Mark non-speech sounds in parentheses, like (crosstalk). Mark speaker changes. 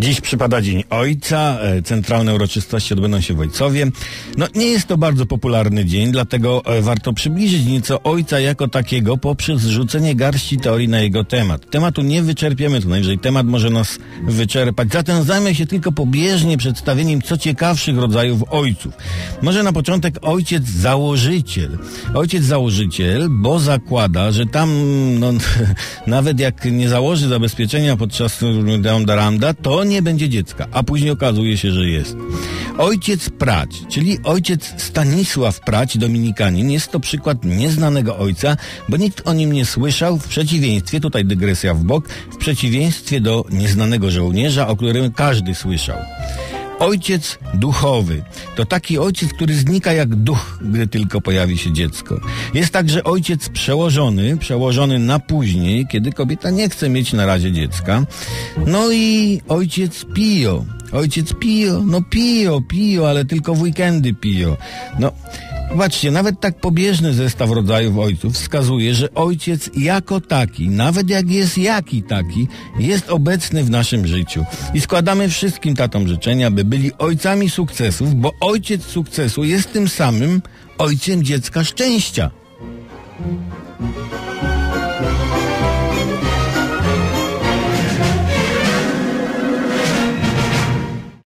Speaker 1: Dziś przypada Dzień Ojca, e, centralne uroczystości odbędą się w Ojcowie. No nie jest to bardzo popularny dzień, dlatego e, warto przybliżyć nieco Ojca jako takiego poprzez rzucenie garści teorii na jego temat. Tematu nie wyczerpiemy, co najwyżej temat może nas wyczerpać, zatem zajmę się tylko pobieżnie przedstawieniem co ciekawszych rodzajów ojców. Może na początek ojciec założyciel. Ojciec założyciel, bo zakłada, że tam no, (laughs) nawet jak nie założy zabezpieczenia podczas Ramda, to nie będzie dziecka, a później okazuje się, że jest. Ojciec Prać, czyli ojciec Stanisław Prać, dominikanin, jest to przykład nieznanego ojca, bo nikt o nim nie słyszał, w przeciwieństwie, tutaj dygresja w bok, w przeciwieństwie do nieznanego żołnierza, o którym każdy słyszał. Ojciec duchowy to taki ojciec, który znika jak duch, gdy tylko pojawi się dziecko. Jest także ojciec przełożony, przełożony na później, kiedy kobieta nie chce mieć na razie dziecka. No i ojciec Pio. Ojciec Pio, no Pio, Pio, ale tylko w weekendy Pio. No, Zobaczcie, nawet tak pobieżny zestaw rodzajów ojców wskazuje, że ojciec jako taki, nawet jak jest jaki taki, jest obecny w naszym życiu. I składamy wszystkim tatom życzenia, by byli ojcami sukcesów, bo ojciec sukcesu jest tym samym ojcem dziecka szczęścia.